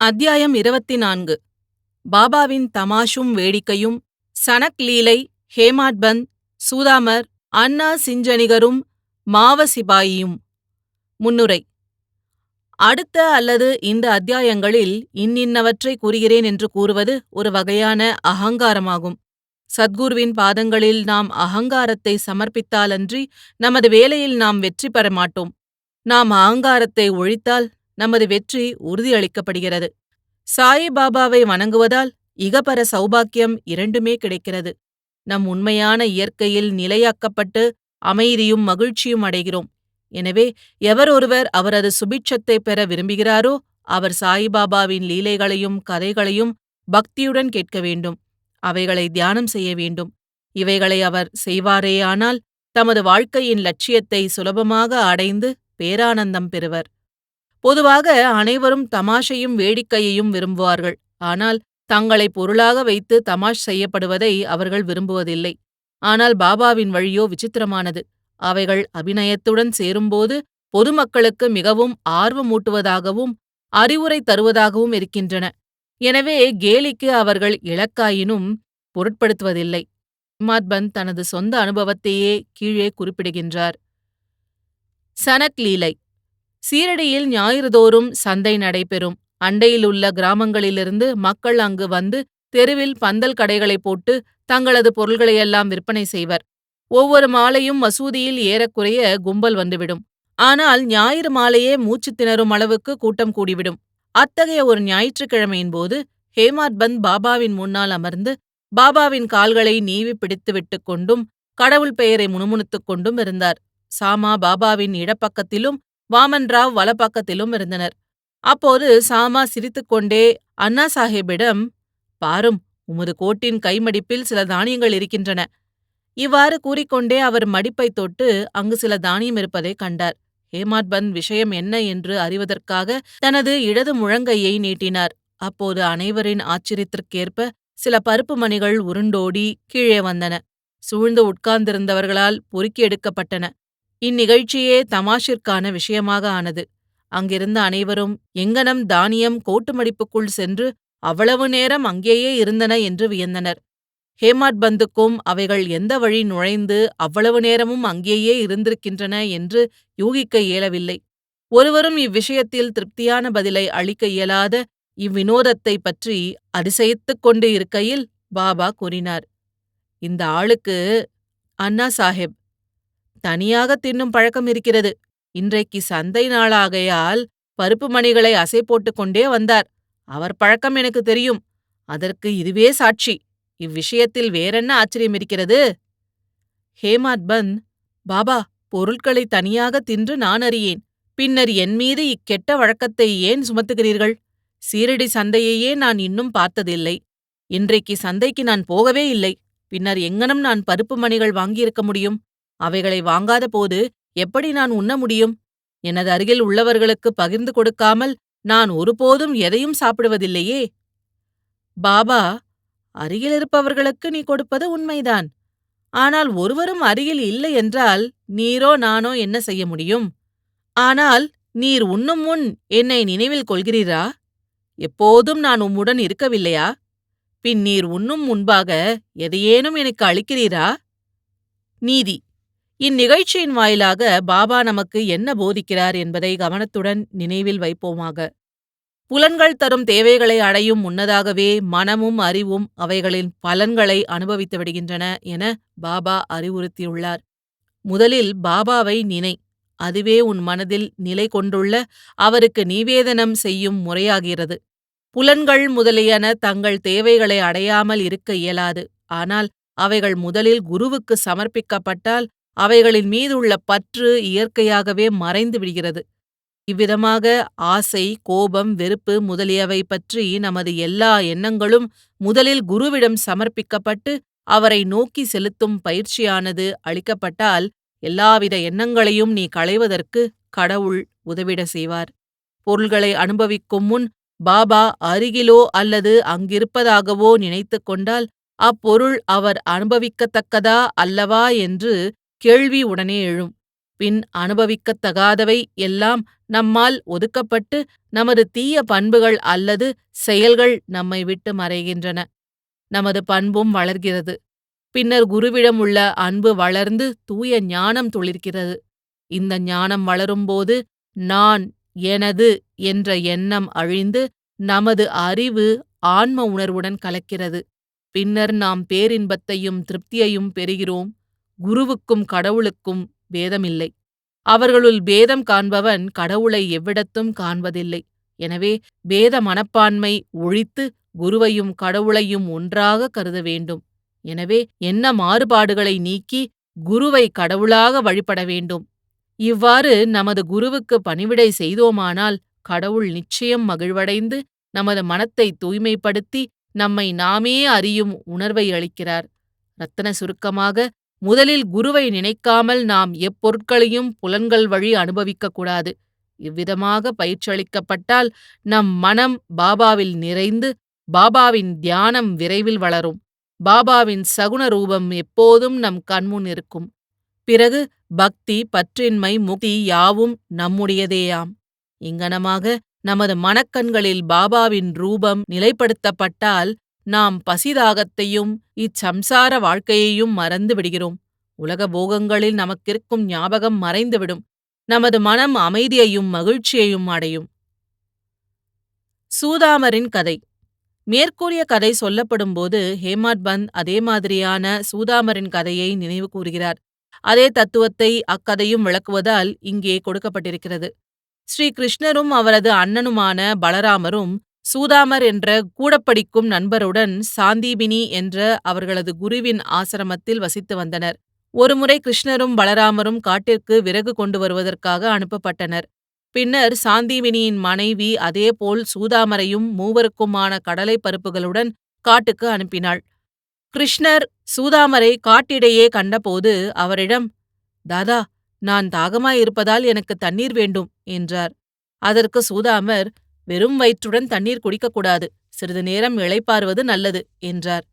அத்தியாயம் இருபத்தி நான்கு பாபாவின் தமாஷும் வேடிக்கையும் சனக் லீலை ஹேமாட்பந்த் சூதாமர் அன்னா சிஞ்சனிகரும் மாவ சிபாயியும். முன்னுரை. அடுத்த அல்லது இந்த அத்தியாயங்களில் இன்னின்னவற்றை கூறுகிறேன் என்று கூறுவது ஒரு வகையான அகங்காரமாகும். சத்குருவின் பாதங்களில் நாம் அகங்காரத்தை சமர்ப்பித்தாலன்றி நமது வேலையில் நாம் வெற்றி பெற மாட்டோம். நாம் அகங்காரத்தை ஒழித்தால் நமது வெற்றி உறுதியளிக்கப்படுகிறது. சாயிபாபாவை வணங்குவதால் இகபர சௌபாக்கியம் இரண்டுமே கிடைக்கிறது. நம் உண்மையான இயற்கையில் நிலையாக்கப்பட்டு அமைதியும் மகிழ்ச்சியும் அடைகிறோம். எனவே எவர் ஒருவர் அவரது சுபிட்சத்தை பெற விரும்புகிறாரோ அவர் சாயிபாபாவின் லீலைகளையும் கதைகளையும் பக்தியுடன் கேட்க வேண்டும். அவைகளை தியானம் செய்ய வேண்டும். இவைகளை அவர் செய்வாரேயானால் தமது வாழ்க்கையின் லட்சியத்தை சுலபமாக அடைந்து பேரானந்தம் பெறுவர். பொதுவாக அனைவரும் தமாஷையும் வேடிக்கையையும் விரும்புவார்கள். ஆனால் தங்களை பொருளாக வைத்து தமாஷ் செய்யப்படுவதை அவர்கள் விரும்புவதில்லை. ஆனால் பாபாவின் வழியோ விசித்திரமானது. அவைகள் அபிநயத்துடன் சேரும்போது பொதுமக்களுக்கு மிகவும் ஆர்வமூட்டுவதாகவும் அறிவுரை தருவதாகவும் இருக்கின்றன. எனவே கேலிக்கு அவர்கள் இலக்காயினும் பொருட்படுத்துவதில்லை. மாத்பன் தனது சொந்த அனுபவத்தையே கீழே குறிப்பிடுகின்றார். சனக் லீலை. சீரடியில் ஞாயிறுதோறும் சந்தை நடைபெறும். அண்டையிலுள்ள கிராமங்களிலிருந்து மக்கள் அங்கு வந்து தெருவில் பந்தல் கடைகளை போட்டு தங்களது பொருள்களையெல்லாம் விற்பனை செய்வர். ஒவ்வொரு மாலையும் மசூதியில் ஏறக்குறைய கும்பல் வந்துவிடும். ஆனால் ஞாயிறு மாலையே மூச்சு திணறும் அளவுக்கு கூட்டம் கூடிவிடும். அத்தகைய ஒரு ஞாயிற்றுக்கிழமையின் போது ஹேமாத்பந்த் பாபாவின் முன்னால் அமர்ந்து பாபாவின் கால்களை நீவி பிடித்து கொண்டும் கடவுள் பெயரை முணுமுணுத்துக் கொண்டும் இருந்தார். சாமா பாபாவின் இடப்பக்கத்திலும் வாமன்ராவ் வலப்பக்கத்திலும் இருந்தனர். அப்போது சாமா சிரித்துக்கொண்டே அண்ணா சாஹேபிடம் பாரும் உமது கோட்டின் கைமடிப்பில் சில தானியங்கள் இருக்கின்றன இவ்வாறு கூறிக்கொண்டே அவர் மடிப்பை தொட்டு அங்கு சில தானியம் இருப்பதை கண்டார். ஹேமாட்பந்த் விஷயம் என்ன என்று அறிவதற்காக தனது இடது முழங்கையை நீட்டினார். அப்போது அனைவரின் ஆச்சரியத்திற்கேற்ப சில பருப்பு மணிகள் உருண்டோடி கீழே வந்தன. சூழ்ந்து உட்கார்ந்திருந்தவர்களால் பொறுக்கி எடுக்கப்பட்டன. இந்நிகழ்ச்சியே தமாஷிற்கான விஷயமாக ஆனது. அங்கிருந்த அனைவரும் எங்கனம் தானியம் கோட்டுமடிப்புக்குள் சென்று அவ்வளவு நேரம் அங்கேயே இருந்தன என்று வியந்தனர். ஹேமாட் பந்துக்கும் அவைகள் எந்த வழி நுழைந்து அவ்வளவு நேரமும் அங்கேயே இருந்திருக்கின்றன என்று யூகிக்க இயலவில்லை. ஒருவரும் இவ்விஷயத்தில் திருப்தியான பதிலை அளிக்க இயலாத இவ்வினோதத்தை பற்றி அதிசயித்துக் கொண்டு இருக்கையில் பாபா கூறினார் இந்த ஆளுக்கு அண்ணா சாஹிப் தனியாக தின்னும் பழக்கம் இருக்கிறது. இன்றைக்கு சந்தை நாளாகையால் பருப்பு மணிகளை அசை போட்டுக் கொண்டே வந்தார். அவர் பழக்கம் எனக்கு தெரியும். அதற்கு இதுவே சாட்சி. இவ்விஷயத்தில் வேறென்ன ஆச்சரியம் இருக்கிறது? ஹேமாத் பந்த் பாபா பொருட்களை தனியாக தின்று நான் அறியேன். பின்னர் என் மீது இக்கெட்ட வழக்கத்தை ஏன் சுமத்துகிறீர்கள்? சீரடி சந்தையையே நான் இன்னும் பார்த்ததில்லை. இன்றைக்கு சந்தைக்கு நான் போகவே இல்லை. பின்னர் எங்கனம் நான் பருப்பு மணிகள் வாங்கியிருக்க முடியும்? அவைகளை வாங்காத போது எப்படி நான் உண்ண முடியும்? எனது அருகில் உள்ளவர்களுக்கு பகிர்ந்து கொடுக்காமல் நான் ஒருபோதும் எதையும் சாப்பிடுவதில்லையே. பாபா அருகில் இருப்பவர்களுக்கு நீ கொடுப்பது உண்மைதான். ஆனால் ஒருவரும் அருகில் இல்லை என்றால் நீரோ நானோ என்ன செய்ய முடியும்? ஆனால் நீர் உண்ணும் முன் என்னை நினைவில் கொள்கிறீரா? எப்போதும் நான் உம்முடன் இருக்கவில்லையா? பின் நீர் உண்ணும் முன்பாக எதையேனும் எனக்கு அளிக்கிறீரா? நீதி இந்நிகழ்ச்சியின் வாயிலாக பாபா நமக்கு என்ன போதிக்கிறார் என்பதை கவனத்துடன் நினைவில் வைப்போமாக. புலன்கள் தரும் தேவைகளை அடையும் முன்னதாகவே மனமும் அறிவும் அவைகளின் பலன்களை அனுபவித்து விடுகின்றன என பாபா அறிவுறுத்தியுள்ளார். முதலில் பாபாவை நினை அதுவே உன் மனதில் நிலை கொண்டுள்ள அவருக்கு நிவேதனம் செய்யும் முறையாகிறது. புலன்கள் முதலியன தங்கள் தேவைகளை அடையாமல் இருக்க இயலாது ஆனால் அவைகள் முதலில் குருவுக்கு சமர்ப்பிக்கப்பட்டால் அவைகளின் மீதுள்ள பற்று இயற்கையாகவே மறைந்து விடுகிறது. இவ்விதமாக ஆசை கோபம் வெறுப்பு முதலியவை பற்றி நமது எல்லா எண்ணங்களும் முதலில் குருவிடம் சமர்ப்பிக்கப்பட்டு அவரை நோக்கி செலுத்தும் பயிற்சியானது அளிக்கப்பட்டால் எல்லாவித எண்ணங்களையும் நீ களைவதற்கு கடவுள் உதவிட செய்வார். பொருள்களை அனுபவிக்கும் முன் பாபா அருகிலோ அல்லது அங்கிருப்பதாகவோ நினைத்து கொண்டால் அப்பொருள் அவர் அனுபவிக்கத்தக்கதா அல்லவா என்று கேள்வி உடனே எழும். பின் அனுபவிக்கத் தகாதவை எல்லாம் நம்மால் ஒதுக்கப்பட்டு நமது தீய பண்புகள் அல்லது செயல்கள் நம்மை விட்டு மறைகின்றன. நமது பண்பும் வளர்கிறது. பின்னர் குருவிடம் உள்ள அன்பு வளர்ந்து தூய ஞானம் துளிர்கிறது இந்த ஞானம் வளரும்போது நான் எனது என்ற எண்ணம் அழிந்து நமது அறிவு ஆன்ம உணர்வுடன் கலக்கிறது. பின்னர் நாம் பேரின்பத்தையும் திருப்தியையும் பெறுகிறோம். குருவுக்கும் கடவுளுக்கும் பேதமில்லை. அவர்களுள் பேதம் காண்பவன் கடவுளை எவ்விடத்தும் காண்பதில்லை. எனவே பேத மனப்பான்மை ஒழித்து குருவையும் கடவுளையும் ஒன்றாக கருத வேண்டும். எனவே என்ன மாறுபாடுகளை நீக்கி குருவை கடவுளாக வழிபட வேண்டும்? இவ்வாறு நமது குருவுக்கு பணிவிடை செய்தோமானால் கடவுள் நிச்சயம் மகிழ்வடைந்து நமது மனத்தை தூய்மைப்படுத்தி நம்மை நாமே அறியும் உணர்வை அளிக்கிறார். ரத்தன சுருக்கமாக முதலில் குருவை நினைக்காமல் நாம் எப்பொருட்களையும் புலன்கள் வழி அனுபவிக்கக் கூடாது இவ்விதமாக பயிற்சியளிக்கப்பட்டால் நம் மனம் பாபாவில் நிறைந்து பாபாவின் தியானம் விரைவில் வளரும். பாபாவின் சகுன ரூபம் எப்போதும் நம் கண்முன் இருக்கும். பிறகு பக்தி பற்றின்மை முக்தி யாவும் நம்முடையதேயாம். இங்கனமாக நமது மனக்கண்களில் பாபாவின் ரூபம் நிலைப்படுத்தப்பட்டால் நாம் பசிதாகத்தையும் இச்சம்சார வாழ்க்கையையும் மறந்து விடுகிறோம். உலக போகங்களில் நமக்கிருக்கும் ஞாபகம் மறைந்துவிடும். நமது மனம் அமைதியையும் மகிழ்ச்சியையும் அடையும். சூதாமரின் கதை. மேற்கூறிய கதை சொல்லப்படும்போது ஹேமாட் பந்த் அதே மாதிரியான சூதாமரின் கதையை நினைவு கூறுகிறார். அதே தத்துவத்தை அக்கதையும் விளக்குவதால் இங்கே கொடுக்கப்பட்டிருக்கிறது. ஸ்ரீ கிருஷ்ணரும் அவரது அண்ணனுமான பலராமரும் சூதாமர் என்ற கூடப்படிக்கும் நண்பருடன் சாந்தீபினி என்ற அவர்களது குருவின் ஆசிரமத்தில் வசித்து வந்தனர். ஒருமுறை கிருஷ்ணரும் பலராமரும் காட்டிற்கு விறகு கொண்டு வருவதற்காக அனுப்பப்பட்டனர். பின்னர் சாந்திவினியின் மனைவி அதேபோல் சூதாமரையும் மூவருக்குமான கடலை பருப்புகளுடன் காட்டுக்கு அனுப்பினாள். கிருஷ்ணர் சூதாமரை காட்டிடையே கண்டபோது அவரிடம் தாதா நான் தாகமாயிருப்பதால் எனக்கு தண்ணீர் வேண்டும் என்றார். அதற்கு சூதாமர் வெறும் வயிற்றுடன் தண்ணீர் குடிக்கக்கூடாது. சிறிது நேரம் இளைப்பாறுவது நல்லது என்றார்.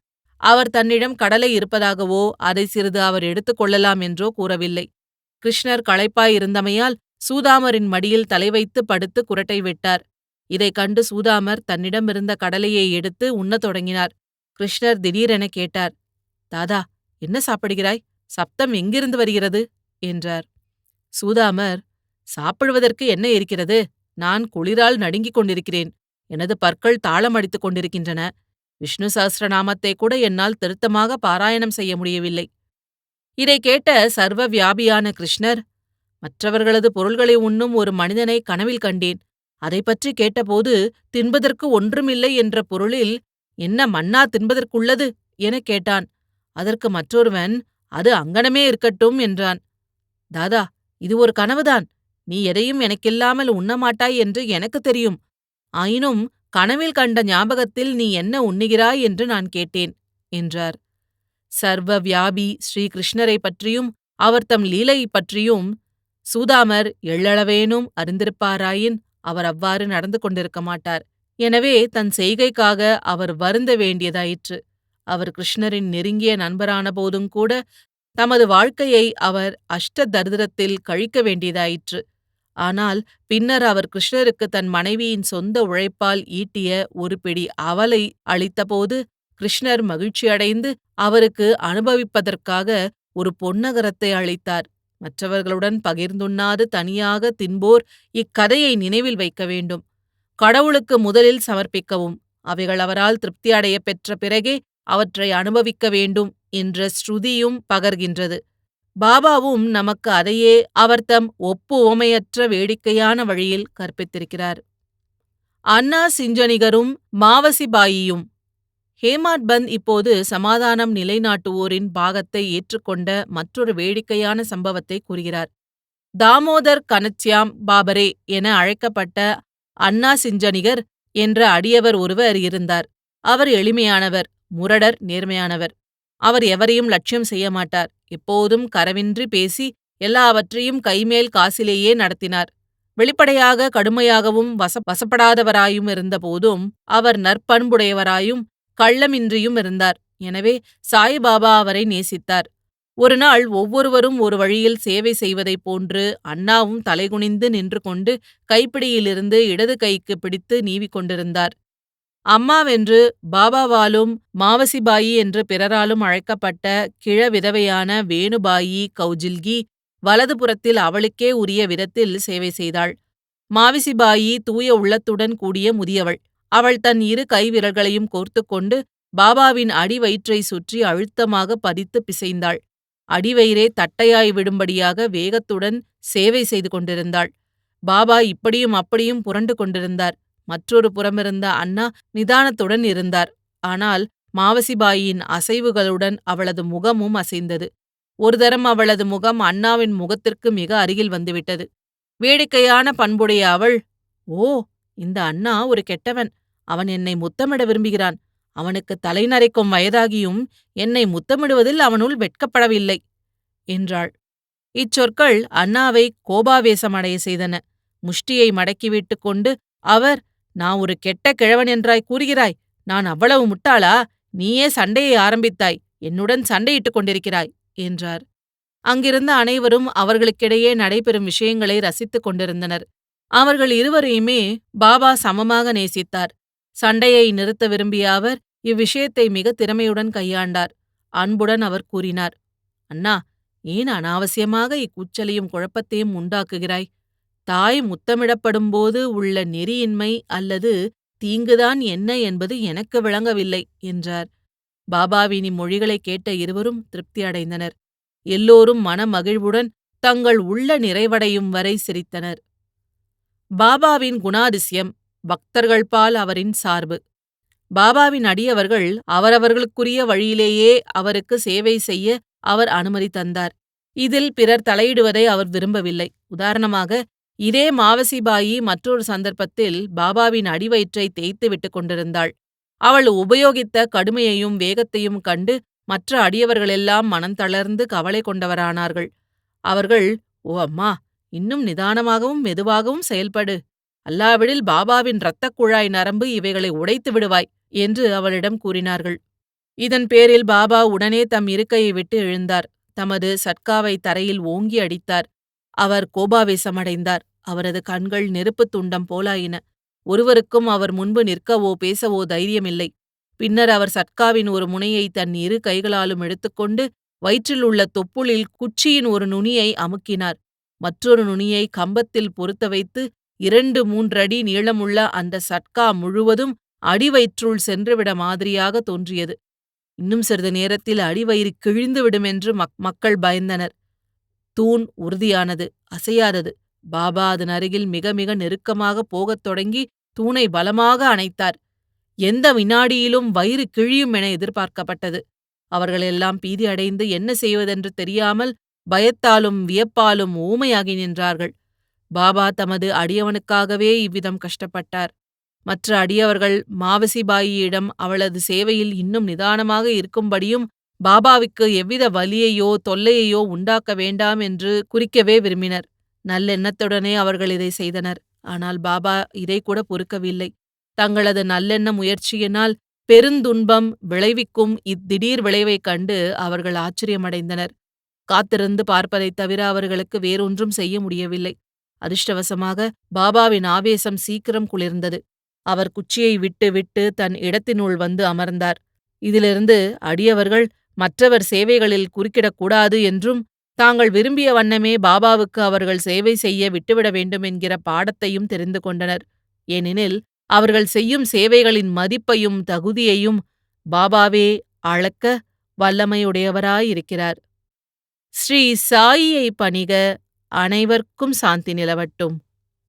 அவர் தன்னிடம் கடலை இருப்பதாகவோ அதை சிறிது அவர் எடுத்துக்கொள்ளலாம் என்றோ கூறவில்லை. கிருஷ்ணர் களைப்பாயிருந்தமையால் சூதாமரின் மடியில் தலை வைத்து படுத்து குரட்டை விட்டார். இதைக் கண்டு சூதாமர் தன்னிடமிருந்த கடலையை எடுத்து உண்ணத் தொடங்கினார். கிருஷ்ணர் திடீரென கேட்டார் தாதா என்ன சாப்பிடுகிறாய்? சப்தம் எங்கிருந்து வருகிறது? என்றார். சூதாமர் சாப்பிடுவதற்கு என்ன இருக்கிறது? நான் குளிரால் நடுங்கிக் கொண்டிருக்கிறேன். எனது பற்கள் தாளம் அடித்துக் கொண்டிருக்கின்றன. விஷ்ணு சஹஸ்ரநாமத்தை கூட என்னால் திருத்தமாக பாராயணம் செய்ய முடியவில்லை. இதை கேட்ட சர்வ வியாபியான கிருஷ்ணர் மற்றவர்களது பொருள்களை உண்ணும் ஒரு மனிதனை கனவில் கண்டேன். அதை பற்றி கேட்டபோது தின்பதற்கு ஒன்றுமில்லை என்ற பொருளில் என்ன மன்னா தின்பதற்குள்ளது? எனக் கேட்டான். அதற்கு மற்றொருவன் அது அங்கனமே இருக்கட்டும் என்றான். தாதா இது ஒரு கனவுதான். நீ எதையும் எனக்கில்லாமல் உண்ணமாட்டாய் என்று எனக்கு தெரியும். ஆயினும் கனவில் கண்ட ஞாபகத்தில் நீ என்ன உண்ணுகிறாய் என்று நான் கேட்டேன் என்றார். சர்வ வியாபி ஸ்ரீகிருஷ்ணரை பற்றியும் அவர் தம் லீலை பற்றியும் சூதாமர் எள்ளளவேனும் அறிந்திருப்பாராயின் அவர் அவ்வாறு நடந்து கொண்டிருக்க மாட்டார். எனவே தன் செய்கைக்காக அவர் வருந்த வேண்டியதாயிற்று. அவர் கிருஷ்ணரின் நெருங்கிய நண்பரான போதும் கூட தமது வாழ்க்கையை அவர் அஷ்ட தரிதிரத்தில் கழிக்க வேண்டியதாயிற்று. ஆனால் பின்னர் அவர் கிருஷ்ணருக்கு தன் மனைவியின் சொந்த உழைப்பால் ஈட்டிய ஒரு பிடி அவலை அளித்தபோது கிருஷ்ணர் மகிழ்ச்சியடைந்து அவருக்கு அனுபவிப்பதற்காக ஒரு பொன்னகரத்தை அளித்தார். மற்றவர்களுடன் பகிர்ந்துண்ணாது தனியாக தின்போர் இக்கதையை நினைவில் வைக்க வேண்டும். கடவுளுக்கு முதலில் சமர்ப்பிக்கவும். அவைகள் அவரால் திருப்தி பெற்ற பிறகே அவற்றை அனுபவிக்க வேண்டும் என்ற ஸ்ருதியும் பகர்கின்றது. பாபாவும் நமக்கு அதையே அவர் தம் ஒப்பு ஓமையற்ற வேடிக்கையான வழியில் கற்பித்திருக்கிறார். அன்னா சிஞ்சனிகரும் மாவசிபாயியும் ஹேமாட் பந்த் இப்போது சமாதானம் நிலைநாட்டுவோரின் பாகத்தை ஏற்றுக்கொண்ட மற்றொரு வேடிக்கையான சம்பவத்தை கூறுகிறார். தாமோதர் கனச்சியாம் பாபரே என அழைக்கப்பட்ட அன்னா சிஞ்சனிகர் என்ற அடியவர் ஒருவர் இருந்தார். அவர் எளிமையானவர் முரடர் நேர்மையானவர். அவர் எவரையும் லட்சியம் செய்ய மாட்டார். எப்போதும் கரவின்றி பேசி எல்லாவற்றையும் கைமேல் காசிலேயே நடத்தினார். வெளிப்படையாக கடுமையாகவும் வச வசப்படாதவராயும் இருந்தபோதும் அவர் நற்பண்புடையவராயும் கள்ளமின்றியும் இருந்தார். எனவே சாய்பாபா அவரை நேசித்தார். ஒருநாள் ஒவ்வொருவரும் ஒரு வழியில் சேவை செய்வதைப் போன்று அண்ணாவும் தலைகுனிந்து நின்று கொண்டு கைப்பிடியிலிருந்து இடது கைக்கு பிடித்து நீவிக் கொண்டிருந்தார். அம்மாவென்று பாபாவாலும் மாவசிபாயி என்று பிறராலும் அழைக்கப்பட்ட கிழ விதவையான வேணுபாயி கௌஜில்கி வலதுபுறத்தில் அவளுக்கே உரிய விதத்தில் சேவை செய்தாள். மாவிசிபாயி தூய உள்ளத்துடன் கூடிய முதியவள். அவள் தன் இரு கைவிரல்களையும் கோர்த்துக்கொண்டு பாபாவின் அடிவயிற்றை சுற்றி அழுத்தமாக பதித்து பிசைந்தாள். அடிவயிறே தட்டையாய் விடும்படியாக வேகத்துடன் சேவை செய்து கொண்டிருந்தாள். பாபா இப்படியும் அப்படியும் புரண்டு கொண்டிருந்தார். மற்றொரு புறமிருந்த அண்ணா நிதானத்துடன் இருந்தார். ஆனால் மாவசிபாயின் அசைவுகளுடன் அவளது முகமும் அசைந்தது. ஒரு தரம் அவளது முகம் அண்ணாவின் முகத்திற்கு மிக அருகில் வந்துவிட்டது. வேடிக்கையான பண்புடைய அவள் ஓ இந்த அண்ணா ஒரு கெட்டவன். அவன் என்னை முத்தமிட விரும்புகிறான். அவனுக்கு தலைநரைக்கும் வயதாகியும் என்னை முத்தமிடுவதில் அவனுள் வெட்கப்படவில்லை என்றாள். இச்சொற்கள் அண்ணாவை கோபாவேசமடைய செய்தன. முஷ்டியை மடக்கிவிட்டு கொண்டு அவர் நான் ஒரு கெட்ட கிழவன் என்றாய் கூறுகிறாய். நான் அவ்வளவு முட்டாளா? நீயே சண்டையை ஆரம்பித்தாய். என்னுடன் சண்டையிட்டுக் கொண்டிருக்கிறாய் என்றார். அங்கிருந்த அனைவரும் அவர்களுக்கிடையே நடைபெறும் விஷயங்களை ரசித்துக் கொண்டிருந்தனர். அவர்கள் இருவரையுமே பாபா சமமாக நேசித்தார். சண்டையை நிறுத்த விரும்பிய அவர் இவ்விஷயத்தை மிக திறமையுடன் கையாண்டார். அன்புடன் அவர் கூறினார் அண்ணா ஏன் அனாவசியமாக இக்கூச்சலையும் குழப்பத்தையும் உண்டாக்குகிறாய்? தாய் முத்தமிடப்படும்போது உள்ள நெறியின்மை அல்லது தீங்குதான் என்ன என்பது எனக்கு விளங்கவில்லை என்றார். பாபாவின் இம்மொழிகளைக் கேட்ட இருவரும் திருப்தி அடைந்தனர். எல்லோரும் மனமகிழ்வுடன் தங்கள் உள்ள நிறைவடையும் வரை சிரித்தனர். பாபாவின் குணாதிசயம் பக்தர்கள் பால் அவரின் சார்பு. பாபாவின் அடியவர்கள் அவரவர்களுக்குரிய வழியிலேயே அவருக்கு சேவை செய்ய அவர் அனுமதி தந்தார். இதில் பிறர் தலையிடுவதை அவர் விரும்பவில்லை. உதாரணமாக இதே மாவசிபாயி மற்றொரு சந்தர்ப்பத்தில் பாபாவின் அடிவயிற்றை தேய்த்துவிட்டுக் கொண்டிருந்தாள். அவள் உபயோகித்த கடுமையையும் வேகத்தையும் கண்டு மற்ற அடியவர்களெல்லாம் மனம் தளர்ந்து கவலை கொண்டவரானார்கள். அவர்கள் ஓ அம்மா இன்னும் நிதானமாகவும் மெதுவாகவும் செயல்படு. அல்லாவிடில் பாபாவின் இரத்தக் குழாய் நரம்பு இவைகளை உடைத்து விடுவாய் என்று அவளிடம் கூறினார்கள். இதன் பேரில் பாபா உடனே தம் இருக்கையை விட்டு எழுந்தார். தமது சட்காவை தரையில் ஓங்கி அடித்தார். அவர் கோபாவேசமடைந்தார். அவரது கண்கள் நெருப்புத் துண்டம் போலாயின. ஒருவருக்கும் அவர் முன்பு நிற்கவோ பேசவோ தைரியமில்லை. பின்னர் அவர் சட்காவின் ஒரு முனையை தன் இரு கைகளாலும் எடுத்துக்கொண்டு வயிற்றில் உள்ள தொப்புளில் குச்சியின் ஒரு நுனியை அமுக்கினார். மற்றொரு நுனியை கம்பத்தில் பொருத்த வைத்து இரண்டு மூன்றடி நீளமுள்ள அந்த சட்கா முழுவதும் அடிவயிற்றுள் சென்றுவிட மாதிரியாக தோன்றியது. இன்னும் சிறிது நேரத்தில் அடிவயிறு கிழிந்துவிடுமென்று மக் மக்கள் பயந்தனர். தூண் உறுதியானது அசையாதது. பாபா அதன் அருகில் மிக மிக நெருக்கமாக போகத் தொடங்கி தூணை பலமாக அணைத்தார். எந்த வினாடியிலும் வயிறு கிழியும் என எதிர்பார்க்கப்பட்டது. அவர்களெல்லாம் பீதி அடைந்து என்ன செய்வதென்று தெரியாமல் பயத்தாலும் வியப்பாலும் ஊமையாகி நின்றார்கள். பாபா தமது அடியவனுக்காகவே இவ்விதம் கஷ்டப்பட்டார். மற்ற அடியவர்கள் மாவசிபாயியிடம் அவளது சேவையில் இன்னும் நிதானமாக இருக்கும்படியும் பாபாவுக்கு எவ்வித வலியையோ தொல்லையையோ உண்டாக்க வேண்டாம் என்று குறிக்கவே விரும்பினர். நல்லெண்ணத்துடனே அவர்கள் இதை செய்தனர். ஆனால் பாபா இதை கூட பொறுக்கவில்லை. தங்களது நல்லெண்ண முயற்சியினால் பெருந்துன்பம் விளைவிக்கும் இத்திடீர் விளைவைக் கண்டு அவர்கள் ஆச்சரியமடைந்தனர். காத்திருந்து பார்ப்பதைத் தவிர அவர்களுக்கு வேறொன்றும் செய்ய முடியவில்லை. அதிர்ஷ்டவசமாக பாபாவின் ஆவேசம் சீக்கிரம் குளிர்ந்தது. அவர் குச்சியை விட்டு விட்டு தன் இடத்தினுள் வந்து அமர்ந்தார். இதிலிருந்து அடியவர்கள் மற்றவர் சேவைகளில் குறுக்கிடக்கூடாது என்றும் தாங்கள் விரும்பிய வண்ணமே பாபாவுக்கு அவர்கள் சேவை செய்ய விட்டுவிட வேண்டும் என்கிற பாடத்தையும் தெரிந்து கொண்டனர். ஏனெனில் அவர்கள் செய்யும் சேவைகளின் மதிப்பையும் தகுதியையும் பாபாவே அளக்க வல்லமையுடையவராயிருக்கிறார். ஸ்ரீ சாயியை பணிக அனைவர்க்கும் சாந்தி நிலவட்டும்.